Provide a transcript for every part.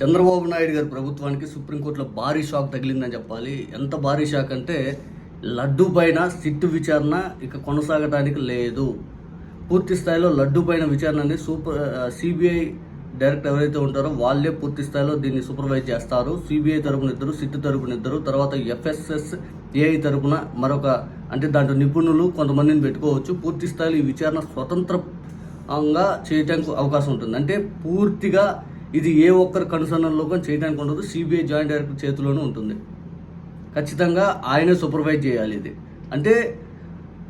చంద్రబాబు నాయుడు గారి ప్రభుత్వానికి సుప్రీంకోర్టులో భారీ షాక్ తగిలిందని చెప్పాలి. ఎంత భారీ షాక్ అంటే లడ్డు పైన సిట్టు విచారణ ఇక కొనసాగడానికి లేదు. పూర్తి స్థాయిలో లడ్డు పైన విచారణ అనేది సూపర్ సిబిఐ డైరెక్టర్ ఎవరైతే ఉంటారో వాళ్ళే పూర్తి స్థాయిలో దీన్ని సూపర్వైజ్ చేస్తారు. సిబిఐ తరపున ఇద్దరు సిట్ తరపున ఇద్దరు తర్వాత ఎఫ్ఎస్ఎస్ ఏఐ తరపున మరొక అంటే దాంట్లో నిపుణులు కొంతమందిని పెట్టుకోవచ్చు. పూర్తి స్థాయిలో ఈ విచారణ స్వతంత్రంగా చేయడానికి అవకాశం ఉంటుంది. అంటే పూర్తిగా ఇది ఏ ఒక్కరి కనుసన్నల్లో కూడా చేయడానికి ఉండదు సిబిఐ జాయింట్ డైరెక్టర్ చేతిలోనే ఉంటుంది. ఖచ్చితంగా ఆయనే సూపర్వైజ్ చేయాలి ఇది. అంటే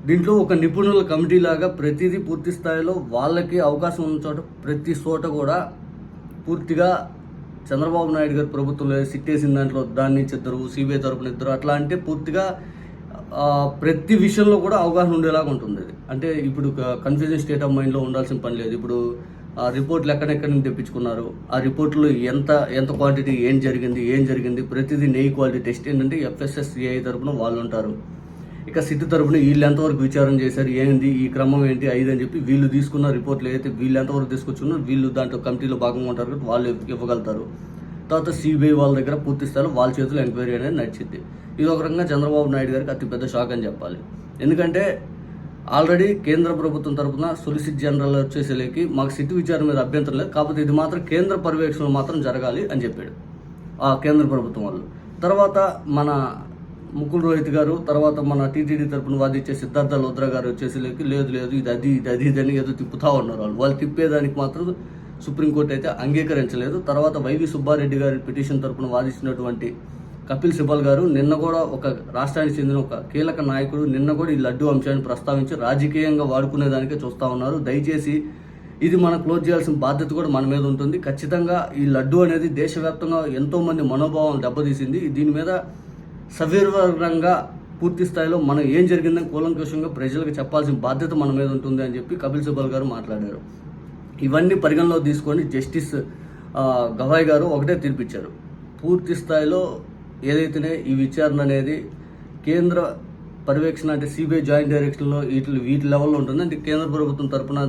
దీంట్లో ఒక నిపుణుల కమిటీ లాగా ప్రతిదీ పూర్తి స్థాయిలో వాళ్ళకి అవకాశం ఉన్న చోట ప్రతి చోట కూడా పూర్తిగా చంద్రబాబు నాయుడు గారి ప్రభుత్వంలో సిట్టేసిన దాంట్లో దాని నుంచి ఇద్దరు సిబిఐ తరపున ఇద్దరు అట్లా అంటే పూర్తిగా ప్రతి విషయంలో కూడా అవగాహన ఉండేలాగా ఉంటుంది. అది అంటే ఇప్పుడు కన్ఫ్యూజన్ స్టేట్ ఆఫ్ మైండ్లో ఉండాల్సిన పని లేదు. ఇప్పుడు ఆ రిపోర్ట్లు ఎక్కడెక్కడి నుంచి తెప్పించుకున్నారు? ఆ రిపోర్ట్లో ఎంత ఎంత క్వాంటిటీ ఏం జరిగింది ఏం జరిగింది? ప్రతిదీ నెయ్యి క్వాలిటీ టెస్ట్ ఏంటంటే ఎఫ్ఎస్ఎస్ఏఐ తరఫున వాళ్ళు ఉంటారు. ఇక సిటీ తరఫున వీళ్ళు ఎంతవరకు విచారణ చేశారు ఏంది ఈ క్రమం ఏంటి ఐదు అని చెప్పి వీళ్ళు తీసుకున్న రిపోర్ట్లు ఏదైతే వీళ్ళు ఎంతవరకు తీసుకొచ్చున్నారో వీళ్ళు దాంట్లో కమిటీలో భాగంగా ఉంటారు కాబట్టి వాళ్ళు ఇవ్వగలుగుతారు. తర్వాత సిబిఐ వాళ్ళ దగ్గర పూర్తి స్థాయిలో వాళ్ళ చేతిలో ఎంక్వైరీ అనేది నడిచింది ఇది ఒక రకంగా చంద్రబాబు నాయుడు గారికి అతిపెద్ద షాక్ అని చెప్పాలి. ఎందుకంటే ఆల్రెడీ కేంద్ర ప్రభుత్వం తరపున సొలిసిట్ జనరల్ వచ్చేసేలేకి మాకు సిట్టు విచారణ మీద అభ్యంతరం లేదు. కాకపోతే ఇది మాత్రం కేంద్ర పర్యవేక్షణలో మాత్రం జరగాలి అని చెప్పాడు. ఆ కేంద్ర ప్రభుత్వం వాళ్ళు. తర్వాత మన ముకుల్ రోహిత్ గారు తర్వాత మన టీటీడీ తరపున వాదించే సిద్ధార్థ లోద్రా గారు వచ్చేసేలేకి లేదు లేదు ఇది అది ఇది అది ఇది అని ఏదో తిప్పుతా ఉన్నారు వాళ్ళు. వాళ్ళు తిప్పేదానికి మాత్రం సుప్రీంకోర్టు అయితే అంగీకరించలేదు. తర్వాత వైవి సుబ్బారెడ్డి గారి పిటిషన్ తరపున వాదించినటువంటి కపిల్ సిబల్ గారు నిన్న కూడా ఒక రాష్ట్రానికి చెందిన ఒక కీలక నాయకుడు నిన్న కూడా ఈ లడ్డు అంశాన్ని ప్రస్తావించి రాజకీయంగా వాడుకునేదానికే చూస్తా ఉన్నారు. దయచేసి ఇది మనం క్లోజ్ చేయాల్సిన బాధ్యత కూడా మన మీద ఉంటుంది. ఖచ్చితంగా ఈ లడ్డు అనేది దేశవ్యాప్తంగా ఎంతో మంది మనోభావం దెబ్బతీసింది. దీని మీద సవివరంగా పూర్తి స్థాయిలో మనం ఏం జరిగిందని కూలంకషంగా ప్రజలకు చెప్పాల్సిన బాధ్యత మన మీద ఉంటుంది అని చెప్పి కపిల్ సిబల్ గారు మాట్లాడారు. ఇవన్నీ పరిగణలో తీసుకొని జస్టిస్ గవాయ్ గారు ఒకటే తీర్పిచ్చారు. పూర్తి స్థాయిలో ఏదైతేనే ఈ విచారణ అనేది కేంద్ర పర్యవేక్షణ అంటే సిబిఐ జాయింట్ డైరెక్షన్లో వీటి వీటి లెవెల్లో ఉంటుంది. అంటే కేంద్ర ప్రభుత్వం తరపున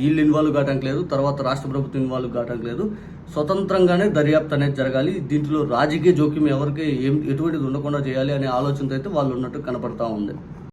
వీళ్ళు ఇన్వాల్వ్ కావడానికి లేదు. తర్వాత రాష్ట్ర ప్రభుత్వం ఇన్వాల్వ్ కావడానికి లేదు. స్వతంత్రంగానే దర్యాప్తు అనేది జరగాలి. దీంట్లో రాజకీయ జోక్యం ఎవరికి ఏం ఎటువంటిది ఉండకుండా చేయాలి అనే ఆలోచనతో అయితే వాళ్ళు ఉన్నట్టు కనపడతా ఉంది.